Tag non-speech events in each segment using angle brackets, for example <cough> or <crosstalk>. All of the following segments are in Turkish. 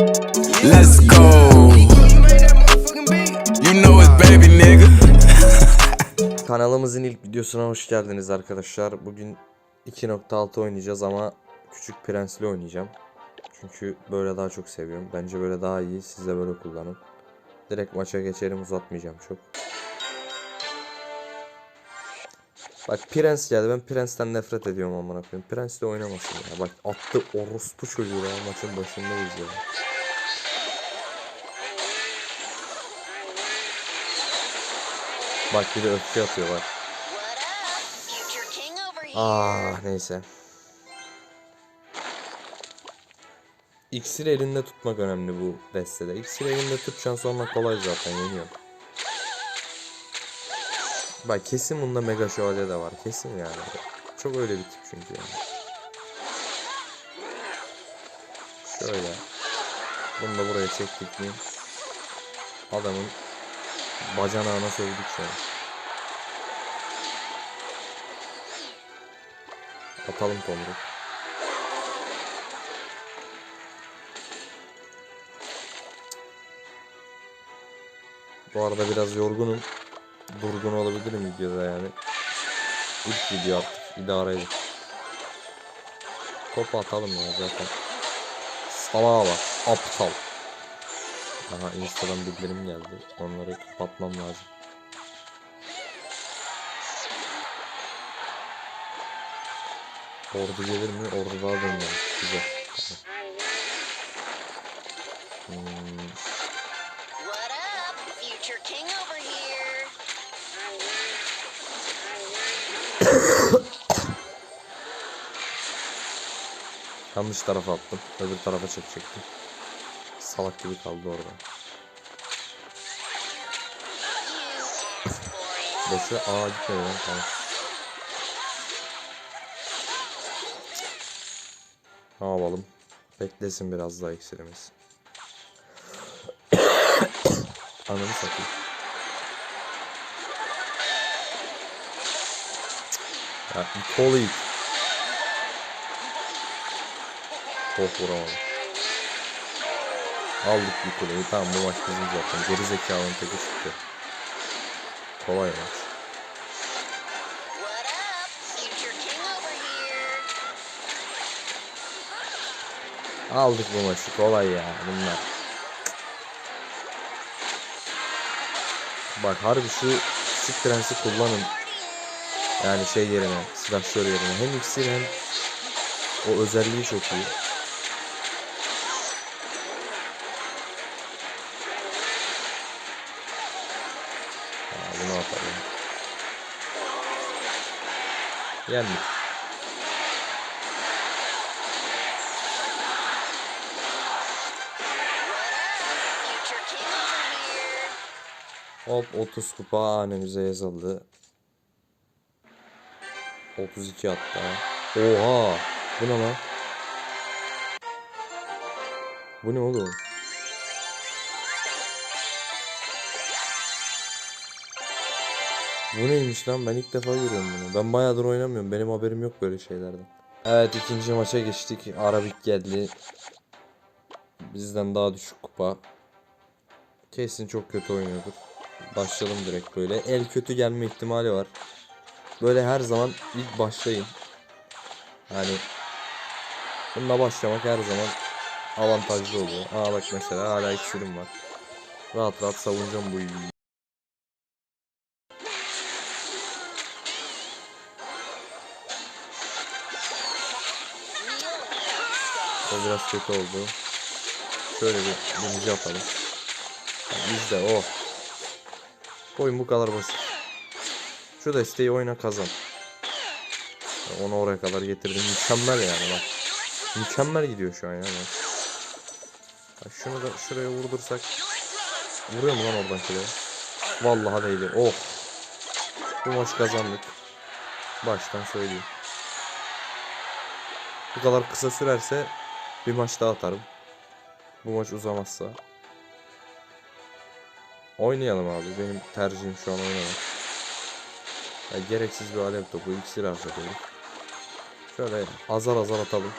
Let's go. You know it's baby nigga. <laughs> Kanalımızın ilk videosuna hoş geldiniz arkadaşlar. Bugün 2.6 oynayacağız ama Küçük Prens'le oynayacağım. Çünkü böyle daha çok seviyorum. Bence böyle daha iyi. Siz de böyle kullanın. Direkt maça geçelim uzatmayacağım çok. Bak Prens geldi. Ben Prens'ten nefret ediyorum amına koyayım. Prens'le oynamasın ya. Bak attı orospu çocuğu ya. Maçın başındayız ya. Bak bir de öfke atıyor bak. Ah neyse. İksir elinde tutmak önemli bu destede. İksir elinde tutacaksın sonra kolay zaten yeniyor. Bak kesin bunda mega şövalye de var. Kesin yani. Çok öyle bir tip çünkü yani. Şöyle. Bunu da buraya çektik mi? Adamın bacanağına sövdük şu. Atalım tomruk. Bu arada biraz yorgunum. Durgun olabilirim videoda yani. İlk video artık idare edin. Topu atalım ya zaten. Salağa bak. Aptal. Aha Instagram bildirim geldi. Onları kapatmam lazım. Ordu gelir mi? Ordu daha dönmemiş. Güzel. Hmm, <coughs> yanlış tarafa attım. Öbür tarafa çekecektim. Salak gibi kaldı orada. Boşa aa gitmedi lan tamam. Ne yapalım? Beklesin biraz daha iksirimiz. <coughs> Ananı satayım. Ya kolu it. Çok vuramadım. Aldık bir kuleyi. Tamam bu maç bizim zaten. Geri zekalının teki çıktı. Kolay maç. Aldık bu maçı. Kolay ya bunlar. Bak harbi şu küçük prensi kullanın. Yani şey yerine, silahşör yerine. Hem iksir hem o özelliği çok iyi. Aa, bunu atalım. Yendik. Hop 30 kupa hanemize yazıldı. 32 hatta. Oha! Bu ne lan? Bu ne oğlum? Bu neymiş lan? Ben ilk defa görüyorum bunu. Ben bayağıdır oynamıyorum. Benim haberim yok böyle şeylerden. Evet ikinci maça geçtik. Arabik geldi. Bizden daha düşük kupa. Kesin çok kötü oynuyordur. Başlayalım direkt böyle. El kötü gelme ihtimali var. Böyle her zaman ilk başlayın. Yani bununla başlamak her zaman avantajlı oluyor. Aa bak mesela hala iksirim var. Rahat rahat savunacağım bu iyi. O biraz kötü oldu. Şöyle bir birinci atalım. Biz de o. Oyun bu kadar basit. Şu desteği oyna kazan. Onu oraya kadar getirdim. Mükemmel yani bak. Mükemmel gidiyor şu an ya bak. Bak şunu da şuraya vurdursak. Vuruyor mu lan oradan şuraya? Vallahi değdi. Oh. Bu maç kazandık. Baştan söyleyeyim. Bu kadar kısa sürerse bir maç daha atarım. Bu maç uzamazsa. Oynayalım abi. Benim tercihim şu an oynamak. Ya gereksiz bir alev topu. iksir harcadık. Şöyle azar azar atalım.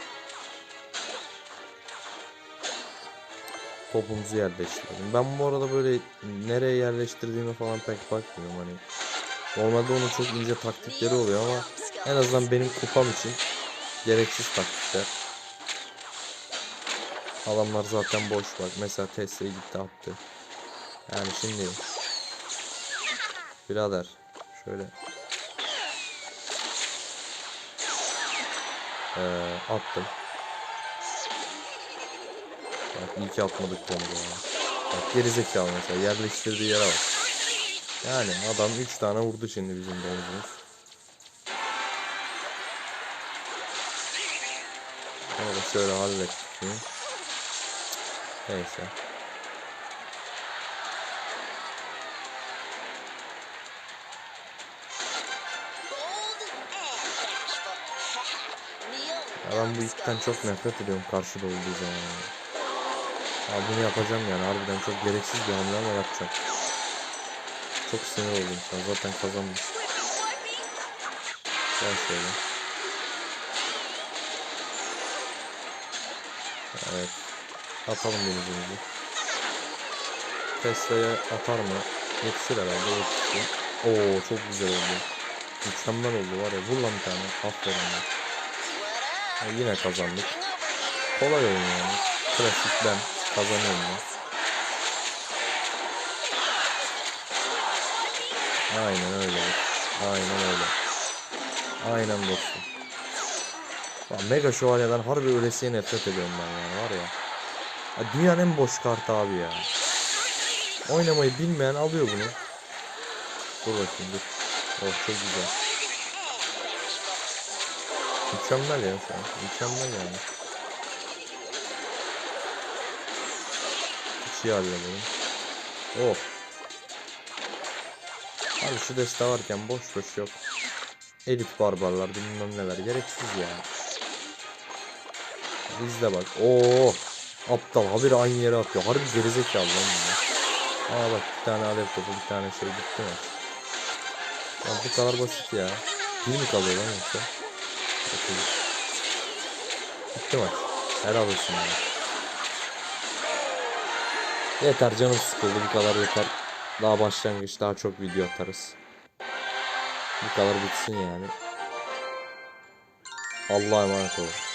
topumuzu yerleştirelim. Ben bu arada böyle nereye yerleştirdiğime falan pek bakmıyorum hani. Normalde onun çok ince taktikleri oluyor ama en azından benim kupam için gereksiz taktikler. Adamlar zaten boş bak. Mesela Tesla'yı gitti attı. Yani şimdi birader şöyle Ee, attım. Bak iyi ki atmadık kombo ya. Bak gerizekalı mesela yerleştirdiği yere bak. Yani adam 3 tane vurdu şimdi bizim da şöyle hallettik. Neyse. Ya ben bu ipten çok nefret ediyorum karşıda olduğu zaman. Abi bunu yapacağım yani harbiden çok gereksiz bir hamle ama yapacağım. Çok sinir oldum an zaten kazanmış. Gel şöyle. Evet. Atalım denizimizi. Tesla'ya atar mı? Yetişir herhalde yetişti. Oo çok güzel oldu. Mükemmel oldu var ya. Vur lan bir tane. Aferin ya. Ya Yine kazandık. Kolay oyun yani. Klasik ben. Kazanıyorum ben. Aynen öyle. Aynen öyle. Aynen dostum. Ya Mega Şövalye'den harbi ölesiye nefret ediyorum ben ya var ya. ya dünyanın en boş kartı abi ya. Oynamayı bilmeyen alıyor bunu. Dur bakayım dur. Oh çok güzel. Mükemmel ya an. Mükemmel yani. İyi halledelim. Oh. Abi şu deste varken boş boş yok. Elit barbarlar bilmem neler gereksiz ya. İzle bak. Oo. Aptal haberi aynı yere atıyor. Harbi gerizekalı lan bunlar. Aa bak bir tane alev topu bir tane şey bitti mi? Ya bu kadar basit ya. Bir mi kalıyor lan yoksa? Bakayım. Bitti maç. Helal olsun ya. Yeter canım sıkıldı bu kadar yeter. Daha başlangıç daha çok video atarız. Bu kadar bitsin yani. Allah'a emanet olun.